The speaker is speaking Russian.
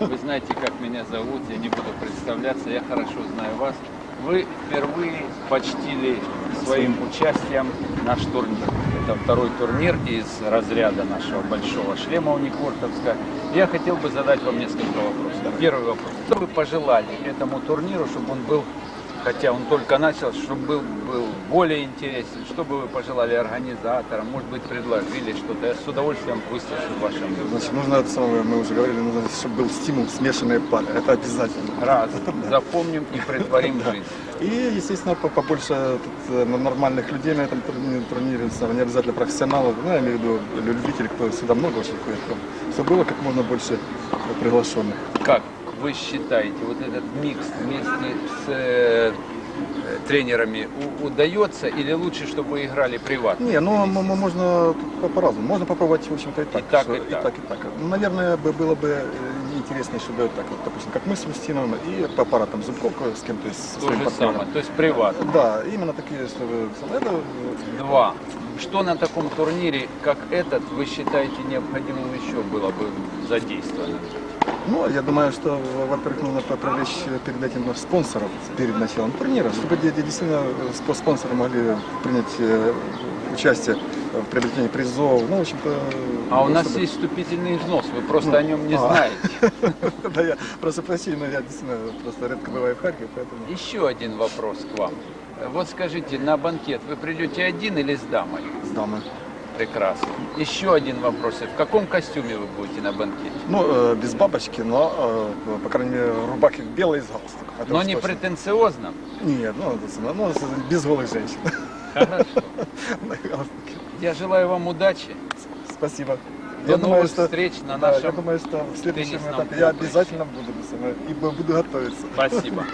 Вы знаете, как меня зовут, я не буду представляться, я хорошо знаю вас. Вы впервые почтили своим участием наш турнир. Это второй турнир из разряда нашего большого шлема Уникортовска. Я хотел бы задать вам несколько вопросов. Первый вопрос. Что вы пожелали этому турниру, чтобы он был, хотя он только начался, чтобы был, был более интересен? Что бы вы пожелали организаторам? Может быть, предложили что-то? Я с удовольствием выслушаю ваше мнение. Значит, нужно это самое, мы уже говорили, нужно, чтобы был стимул смешанные пары. Это обязательно. Раз. Запомним и притворим жизнь. И, естественно, по- побольше э, нормальных людей на этом турнире, не обязательно профессионалов, ну, я имею в виду любителей, кто сюда много очень ходит, чтобы было как можно больше приглашенных. Как вы считаете, вот этот микс вместе с э, тренерами удается или лучше, чтобы играли приватно? Не, ну можно по-разному. Можно попробовать, в общем-то, и так. так, что- и так. и так, и так. Ну, наверное, бы- было бы э, интереснее, чтобы так, вот, допустим, как мы с Устиновым и по аппаратам Зубковка с кем-то из То своим же самое, то есть приватно. Да, именно такие, чтобы... Это, э, Два. Что на таком турнире, как этот, вы считаете необходимым еще было бы задействовано? Ну, я думаю, что, во-первых, нужно привлечь перед этим спонсоров перед началом турнира, чтобы де- де- действительно э, спо- спонсоры могли принять э, участие в приобретении призов. Ну, в общем-то... А у нас чтобы- есть вступительный взнос, вы просто Ну, о нем не а. знаете. Да, я прошу прощения, но я действительно просто редко бываю в Харькове, поэтому... Еще один вопрос к вам. Вот скажите, на банкет вы придете один или с дамой? С дамой. Прекрасно. Еще один вопрос. В каком костюме вы будете на банкете? Ну, э, без бабочки, но, э, по крайней мере, рубахи белые с галстуком. Это Но не точно. претенциозно. Нет, ну, это ну, без голых женщин. Хорошо. Я желаю вам удачи. Спасибо. До новых встреч на да, нашем Я думаю, что в следующем этапе я обязательно буду, и буду готовиться. Спасибо.